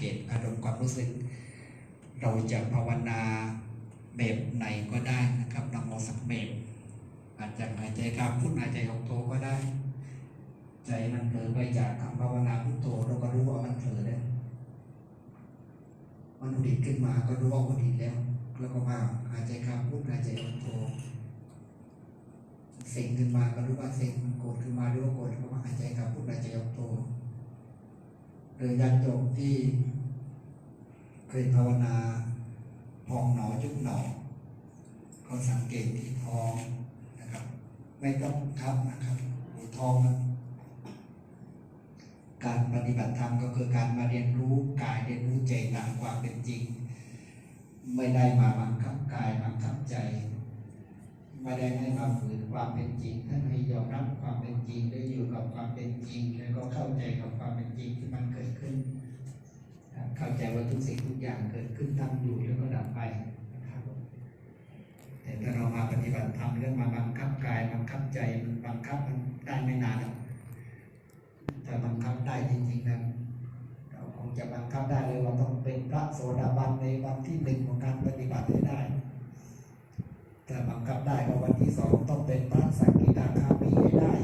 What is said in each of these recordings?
เกตอารมณ์ความรู้สึก เราจะภาวนาแบบไหนก็ได้นะครับนโมสักแบบอาจจะหายใจกลาพุทหายใจออกโทก็ได้ ใจมันเผลอไปจากคำภาวนาพุทโธเราก็รู้ว่ามันเผลอแล้วมันดิตขึ้นมาก็รู้ว่าอุดิตแล้ว แล้วก็มาหายใจกลาพุทหายใจออกโทเสียงขึ้นมาก็รู้ว่าเสียงมันโกรธขึ้นมารู้ว่าโกรธก็มาหายใจกลาพุทหายใจออกโทหรือญาติโยมที่ เคยภาวนาพองหนอยุบหนอก็สังเกตที่ท้องนะครับ ไม่ต้องทับนะครับดูท้องการปฏิบัติธรรมก็คือการมาเรียนรู้กายเรียนรู้ใจตามความเป็นจริง ไม่ได้มาบังคับกายบังคับใจไม่ได้ให้มาฝืนความเป็นจริงท่านให้ยอมรับความเป็นจริงได้อยู่กับความเป็นจริง แล้วก็เข้าใจกับความเป็นจริงที่มันเกิดขึ้น เข้าใจว่าทุกสิ่งทุกอย่างเกิดขึ้นตั้งอยู่แล้วก็ดับไปนะครับแต่ถ้าเรามาปฏิบัติธรรมเรื่องมาบังคับกายบังคับใจมันบังคับมันได้ไม่นานหรอกแต่บังคับได้จริงๆนะเราคงจะบังคับได้เลยว่าต้องเป็นพระโสดาบันในวันที่หนึ่งของการปฏิบัติให้ได้แต่บังคับได้ว่าวันที่สองต้องเป็นพระสักกิทาคามีให้ได้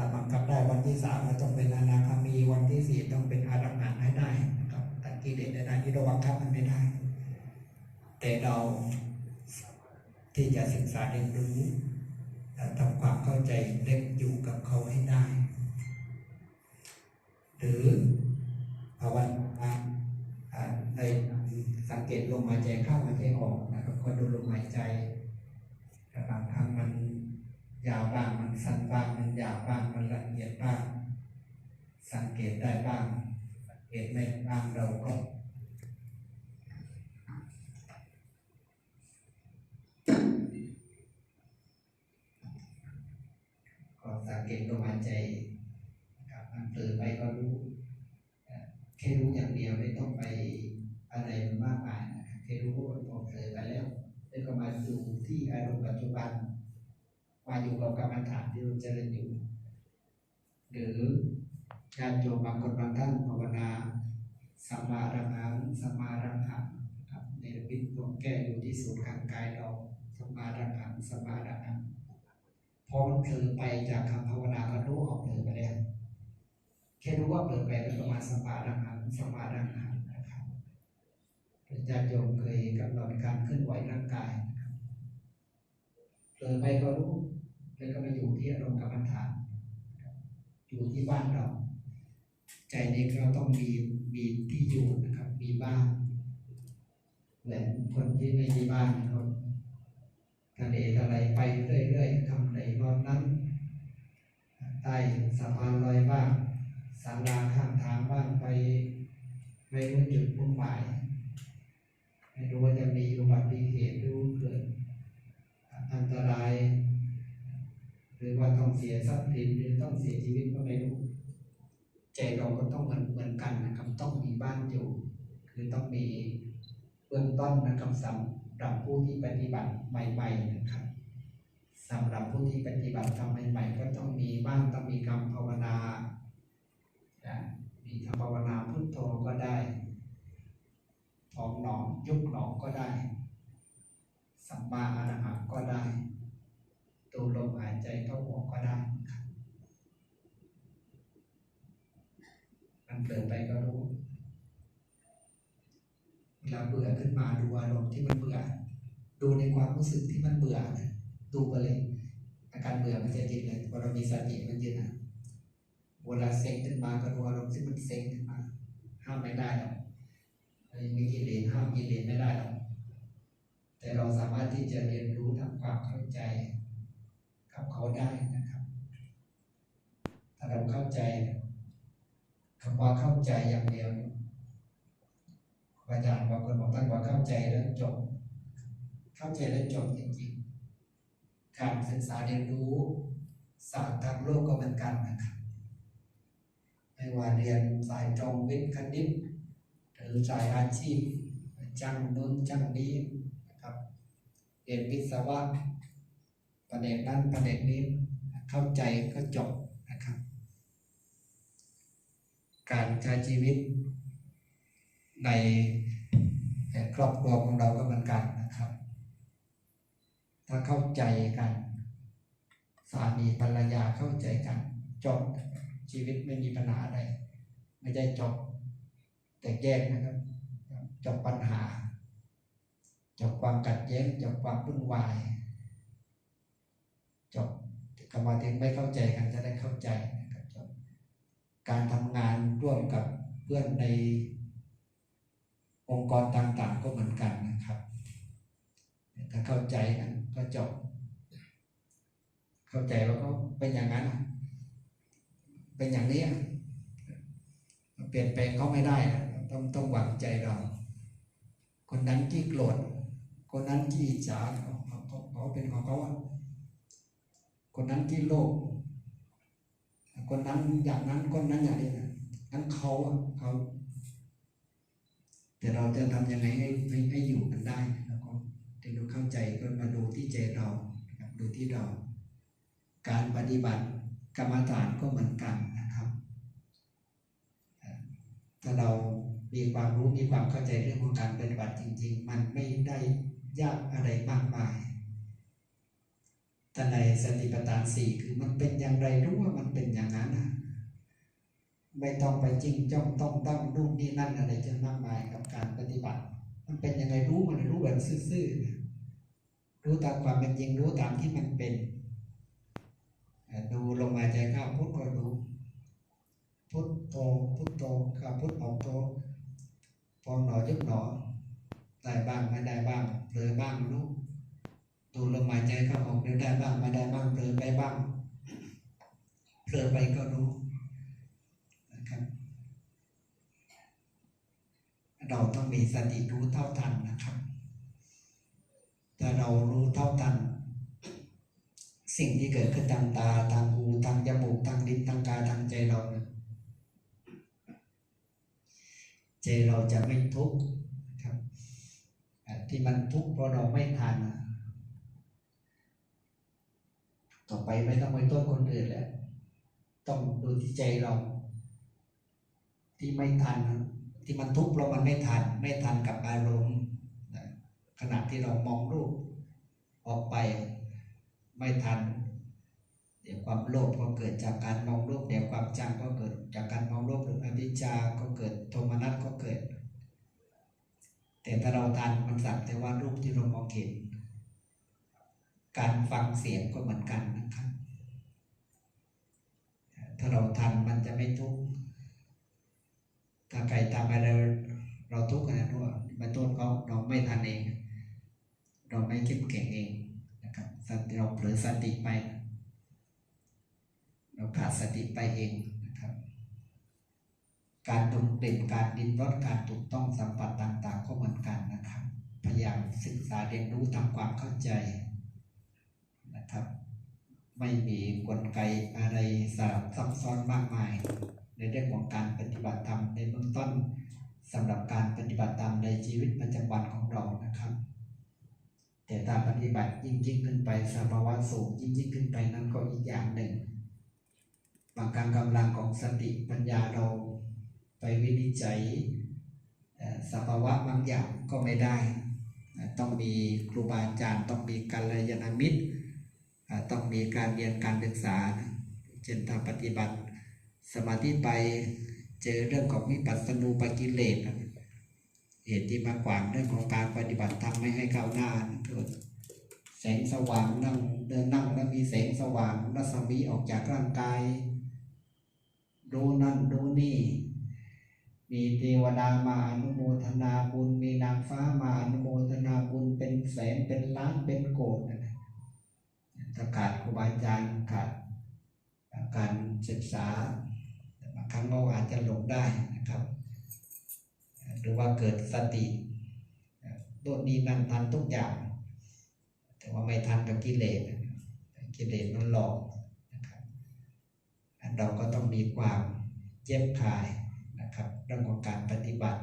ถ้าบังคับได้วันที่สามเราต้องเป็นอนาคามีวันที่สี่ต้องเป็นอารัมหันต์ให้ได้นะครับตัดกิเลสได้ที่เราบังคับมันไม่ได้ แต่เราที่จะศึกษาเรียนรู้ทำความเข้าใจเล็กอยู่กับเขาให้ได้ หรือภาวนาในสังเกตลมหายใจเข้าหายใจออกนะครับก็ดูลมหายใจแต่บางครั้งมัน ยาวบ้างมันสั้นบ้างมันยาวบ้างมันละเอียดบ้าง สังเกตได้บ้างสังเกตไม่บ้างเราก็ก็สังเกตลมหายใจนะครับมันเผลอไปก็รู้แค่รู้อย่างเดียวไม่ต้องไปอะไรมันมากมายนะแค่รู้ว่าพอเผลอไปแล้วแล้วก็มาดูที่อารมณ์ปัจจุบัน มาอยู่กับกรรมฐานที่เราเจริญอยู่ หรือการโยมบางคนบางท่านภาวนาสัมมาระหังสัมมาระหังครับในระบิดดวแก้อยู่ที่ศูนย์กลางกายเราสัมมาระหังสัมมาระหังพอมันเผลอไปจากคำภาวนาก็รู้ออกเผลอไปแล้วแค่รู้ว่าเผลอไปแล้วก็มาสมาระหังสมมาระหังนะครับอาจารย์โยมเคยกำหนดการเคลื่อนไหวร่างกายนะครับเผลอไปก็รู้ แล้วก็มาอยู่ที่อารมณ์กรรมฐาน อยู่ที่บ้านเรา ใจนี้เราต้องมีมีที่อยู่นะครับ มีบ้านเหมือนคนที่ไม่มีบ้านเขาทะเลอะไรไปเรื่อยๆทำในนอนนั้นใต้สะพานลอยบ้างศาลาข้างทางบ้างไปไม่รู้จุดมุ่งหมายไม่รู้ว่าจะมีอุบัติเหตุหรือเกิดอันตราย หรือว่าต้องเสียทรัพย์สินหรือต้องเสียชีวิตก็ไม่รู้ใจเราก็ต้องเหมือนเหมือนกันนะครับ ต้องมีบ้านอยู่คือต้องมีเบื้องต้นนะครับสำหรับผู้ที่ปฏิบัติใหม่ๆนะครับสำหรับผู้ที่ปฏิบัติทำใหม่ๆก็ต้องมีบ้านต้องมีคำภาวนานะมีคำภาวนาพุทโธก็ได้ทองหนองยุบหนองก็ได้สัมมาอรหังก็ได้ ดูลมหายใจเข้าออกก็ได้ครับมันเผลอไปก็รู้เวลาเบื่อขึ้นมาดูอารมณ์ที่มันเบื่อ ดูในความรู้สึกที่มันเบื่อนะดูไปเลยอาการเบื่อมันจะยึดเลยพอเรามีสติมันยึดนะเวลาเซ็งขึ้นมาก็ดูอารมณ์ที่มันเซ็งขึ้นมา ห้ามไม่ได้หรอกไมีกิเลสห้ามกิเลสไม่ได้หรอกแต่เราสามารถที่จะเรียนรู้ทำความเข้าใจ กับเขาได้นะครับ ถ้าเราเข้าใจคำว่าเข้าใจอย่างเดียวอาจารย์บางคนบอกท่านว่าเข้าใจแล้วจบ เข้าใจแล้วจบจริงๆ การศึกษาเรียนรู้ศาสตร์ทางโลกก็เหมือนกันนะครับไม่ว่าเรียนสายตรงวิทย์คณิตหรือสายอาชีพจังนู้นจังนี้นะครับเรียนวิศวะ ประเด็นนั้นประเด็นนี้เข้าใจก็จบนะครับ การใช้ชีวิตในครอบครัวของเราก็เหมือนกันนะครับ ถ้าเข้าใจกันสามีภรรยาเข้าใจกันจบชีวิตไม่มีปัญหาอะไรไม่ได้จบแต่แยกนะครับจบปัญหาจบความกัดแย้งจบความวุ่นวาย จบกรรมาถึงไม่เข้าใจกันจะได้เข้าใจนะครับจบการทำงานร่วมกับเพื่อนในองค์กรต่างๆ ก็เหมือนกันนะครับ ถ้าเข้าใจกันก็จบ เข้าใจว่าเขาเป็นอย่างนั้น เป็นอย่างนี้เปลี่ยนแปลงเขาไม่ได้นะต้องต้องหวังใจเรา คนนั้นที่โกรธคนนั้นที่จฉาเขาเขาเป็นของเขา คนนั้นที่โลภคนนั้นอย่างนั้นคนนั้นอย่างนี้นะนั้นเขาอะเขาแต่เราจะทำยังไงให้ให้ให้อยู่กันได้แล้วก็ถึงเราเข้าใจก็มาดูที่ใจเรานะครับดูที่เรา การปฏิบัติกรรมฐานก็เหมือนกันนะครับถ้าเรามีความรู้มีความเข้าใจเรื่องของการปฏิบัติจริง ๆ มันไม่ได้ยากอะไรมากมาย แต่ในสติปัฏฐานสี่คือมันเป็นอย่างไรรู้ว่ามันเป็นอย่างนั้นนะไม่ต้องไปจริงจ้องต้องตั้งนู่นนี่นั่นอะไรจะมากมายกับการปฏิบัติ มันเป็นยังไงรู้มันรู้แบบซื่อๆรู้ตามความเป็นจริงรู้ตามที่มันเป็น ดูลงมาใจเข้าพุทธก็ดูพุทโธพุทโธข้าพุทออกโธพองหนอยุบหนอได้บ้างไม่ได้บ้างเผลอบ้างรู้ ดูลมหายใจเข้าออกได้บ้างไม่ได้บ้างเผลอไปบ้างเผลอไปก็รู้นะครับ เราต้องมีสติรู้เท่าทันนะครับถ้าเรารู้เท่าทัน สิ่งที่เกิดขึ้นทางตาทางหูทางจมูกทางลิ้นทางกายทางใจเราใจเราจะไม่ทุกข์ครับที่มันทุกข์เพราะเราไม่ทัน ต่อไปไม่ต้องไปโทษคนอื่นแล้ว ต้องดูที่ใจเรา ที่ไม่ทัน ที่มันทุกข์เพราะมันไม่ทัน ไม่ทันกับอารมณ์ขณะที่เรามองรูป ออกไปไม่ทัน เดี๋ยวความโลภก็เกิดจากการมองรูป เดี๋ยวความจำก็เกิด จากการมองรูปหรืออวิชชาก็เกิดโทมนัสก็เกิด แต่ถ้าเราทันมันสักแต่ว่ารูปที่เรามองเห็น การฟังเสียงก็เหมือนกันนะครับ ถ้าเราทันมันจะไม่ทุกข์ ถ้าใครทำอะไรเราทุกข์นะเพราะว่ามาโทษเขาเราไม่ทันเอง เราไม่เข้มแข็งเองนะครับเราเผลอสติไป เราขาดสติไปเองนะครับ การดมกลิ่นการดินรสการถูกต้องสัมผัสต่าง ๆ ก็เหมือนกันนะครับ พยายามศึกษาเรียนรู้ทำความเข้าใจ นะครับ ไม่มีกลไกอะไรสลับซับซ้อนมากมาย ในเรื่องของการปฏิบัติธรรมในเบื้องต้นสำหรับการปฏิบัติธรรมในชีวิตประจำวันของเรานะครับ แต่ถ้าปฏิบัติยิ่งยิ่งขึ้นไปสภาวะสูงยิ่งยิ่งขึ้นไปนั้นก็อีกอย่างหนึ่งบางการกำลังของสติปัญญาเราไปวินิจฉัยสภาวะบางอย่างก็ไม่ได้ ต้องมีครูบาอาจารย์ต้องมีกัลยาณมิตร ต้องมีการเรียนการศึกษาเช่นถ้าปฏิบัติ สมาธิไปเจอเรื่องของวิปัสสนูปกิเลสเหตุที่มาขวาเรื่องของการปฏิบัติธรรมไม่ให้ก้าวหน้าเกิดแสงสว่างนั่งเดินนั่งแล้วมีแสงสว่างรัศมีออกจากร่างกายดูนั่นดูนี่ มีเทวดามาอนุโมทนาบุญ มีนางฟ้ามาอนุโมทนาบุญเป็นแสนเป็นล้านเป็นโกดนะ ถ้าขาดครูบาอาจารย์ขาดการศึกษาบางครั้งเราอาจจะหลงได้นะครับ หรือว่าเกิดสติโดนนี้นั่นทันทุกอย่าง แต่ว่าไม่ทันกับกิเลสกิเลสมันหลอกนะครับเราก็ต้องมีความเจ็บคายนะครับเรื่องของการปฏิบัติ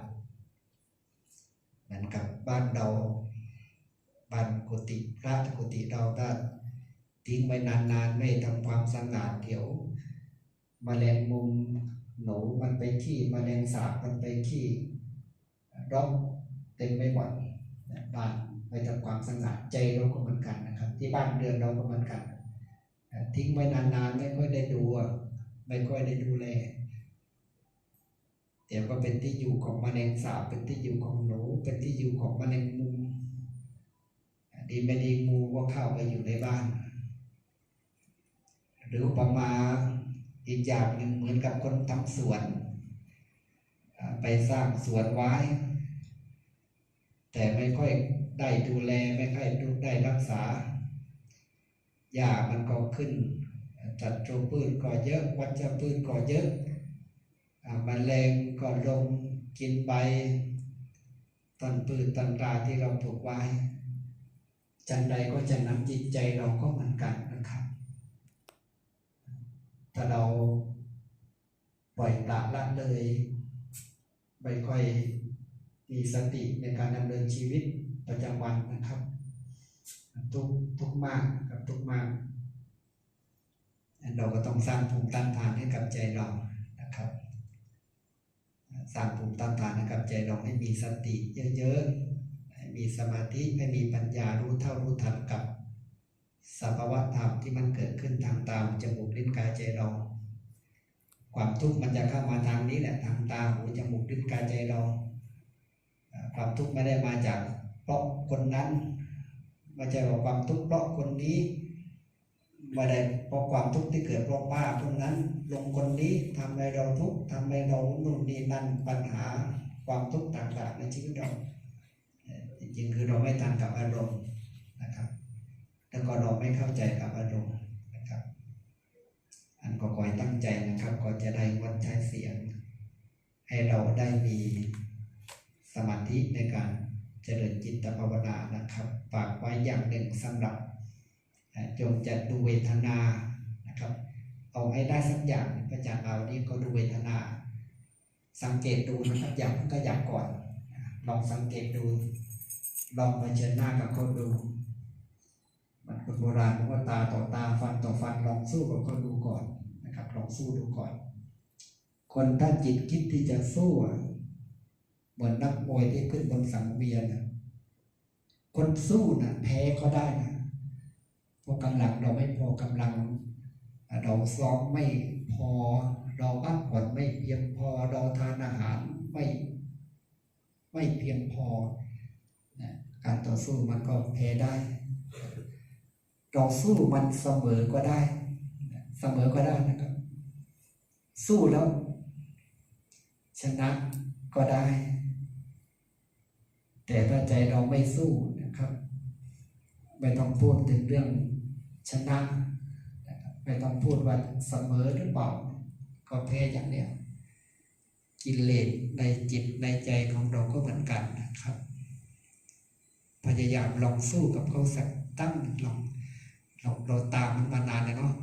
เหมือนกับบ้านเราบ้านกุฏิพระกุฏิเราก็ ทิ้งไว้นานๆ ไม่ทำความสะอาดเดี๋ยวมแมลงมุมหนูมันไปขี้มแมลงสาบมันไปขี้ร่องเต็มไปหมดบ้านไปทำความสะอาดใจเราก็เหมือนกันนะครับ ที่บ้านเรือนเราก็เหมือนกัน ทิ้งไว้นานๆ ไม่ค่อยได้ดูไม่ค่อยได้ดูแลเดี๋ยวก็เป็นที่อยู่ของมแมลงสาบเป็นที่อยู่ของหนูเป็นที่อยู่ของมแมลงมุมดีไม่ดีงูก็เข้าไปอยู่ในบ้าน รืออุปมาอีกอย่างหนึ่งเหมือนกับคนทำสวน ไปสร้างสวนไว้ แต่ไม่ค่อยได้ดูแลไม่ค่อยดูได้รักษาหญ้ามันก็ขึ้นจัดตรูพืชก็เยอะ วัชพืชก็เยอะอ่าแมลงก็ลงกินใบต้นพืชต้นราที่เราปลูกไว้จันใดก็จะนำจิตใจเราก็เหมือนกันนะครับ ถ้าเราปล่อยปละละเลยไม่ค่อยมีสติในการดำเนินชีวิตประจำวันนะครับ ทุกทุกมากกับทุกมากเราก็ต้องสร้างภูมิต้านทานให้กับใจเรานะครับ สร้างภูมิต้านทานให้กับใจเราให้มีสติเยอะๆให้มีสมาธิให้มีปัญญารู้เท่ารู้ทันกับ สภาวะธรรมที่มันเกิดขึ้นทางตาหูจมูกลิ้นกายใจเราความทุกข์มันจะเข้ามาทางนี้แหละทางตาหูจมูกลิ้นกายใจเราความทุกข์ไม่ได้มาจากเพราะคนนั้นไม่ใช่ว่าความทุกข์เพราะคนนี้ไม่ได้เพราะความทุกข์ที่เกิดเพราะป้าคนนั้นลงคนนี้ทำให้เราทุกข์ทำให้เรานู่นนี่นั่นปัญหาความทุกข์ต่างๆในชีวิตเราจริงๆคือเราไม่ทันกับอารมณ์น วก็เราไม่เข้าใจกับอารมณ์นะครับ อันก็คอยตั้งใจนะครับ ก็จะได้งดใช้เสียง ให้เราได้มีสมาธิในการเจริญจิตภาวนานะครับฝากไว้อย่างหนึ่งสำหรับจงจะดูเวทนานะครับ เอาให้ได้สักอย่างพระอาจารย์เรานี่ก็ดูเวทนา สังเกตดูนะครับอย่าเพิ่งขยับก่อน ลองสังเกตดู ลองเผชิญหน้ากับเขาดู คนโบราณบอกว่าตาต่อตาฟันต่อฟันลองสู้กับเขาดูก่อนนะครับลองสู้ดูก่อน คนถ้าจิตคิดที่จะสู้อะเหมือนนักมวยที่ขึ้นบนสังเวียนคนสู้นะแพ้เขาได้นะเพราะกำลังเราไม่พอกำลัง เราซ้อมไม่พอ เราพักผ่อนไม่เพียงพอ เราทานอาหารไม่ ไม่เพียงพอ การต่อสู้มันก็แพ้ได้ เราสู้มันเสมอก็ได้ เสมอก็ได้นะครับ สู้แล้ว ชนะก็ได้ แต่ถ้าใจเราไม่สู้นะครับ ไม่ต้องพูดถึงเรื่องชนะนะครับไม่ต้องพูดว่าเสมอหรือเปล่า ก็แพ้อย่างเดียวกิเลสในจิตในใจของเราก็เหมือนกันนะครับ พยายามลองสู้กับเขาสักตั้งหนึ่งลอง เราเราตามมันมานานแล้วเนาะ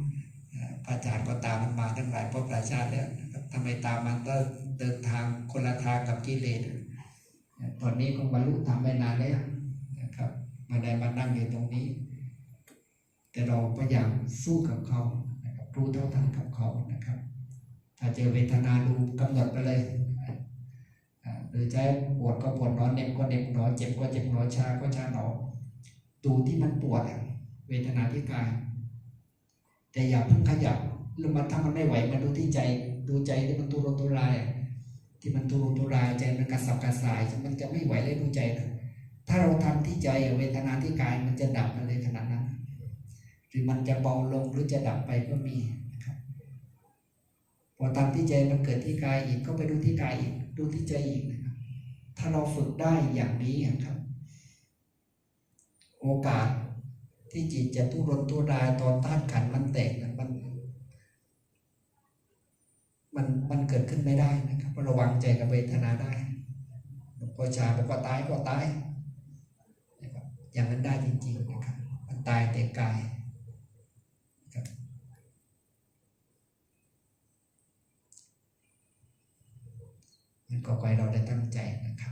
พระอาจารย์ก็ตามมันมาตั้งหลายภพหลายชาติแล้วนะครับทำไมตามมันก็เดินทางคนละทางกับกิเลสตอนนี้ก็บรรลุธรรมไปนานแล้วนะครับ มาได้มานั่งอยู่ตรงนี้ แต่เราพยายามสู้กับเขานะครับรู้เท่าทันกับเขานะครับ ถ้าเจอเวทนาดูกำหนดไปเลยหรือจะปวดก็ปวดหนอนเน็บก็เน็บหนอเจ็บก็เจ็บหนอชาก็ชาหนอดูที่มันปวดอะ วทนาที่กาย แต่อย่าเพิ่งขยับแล้วมันถ้ามันไม่ไหวมาดูที่ใจดูใจที่มันตุรนตุรายที่มันตุรนตุรายใจมันกระสับกระส่ายมันจะไม่ไหวเลยดูใจนะถ้าเราทำที่ใจอะเวทนาที่กายมันจะดับมาเลยขนาดนั้นหรือมันจะเบาลงหรือจะดับไปก็มีนะครับพอทำที่ใจมันเกิดที่กายอีกก็ไปดูที่กายอีกดูที่ใจอีกนะครับถ้าเราฝึกได้อย่างนี้ครับ โอกาส ที่จิตจะทุรนทุรายตอนต้านขันมันแตกนะมันมันมันเกิดขึ้นไม่ได้นะครับระวังใจกับเวทนาได้หลวงพ่อชาบอกว่าตายก็ตายนะครับอย่างนั้นได้จริงๆนะครับมันตายแต่กายนะครับมันก็ขอให้เราได้ตั้งใจนะครับ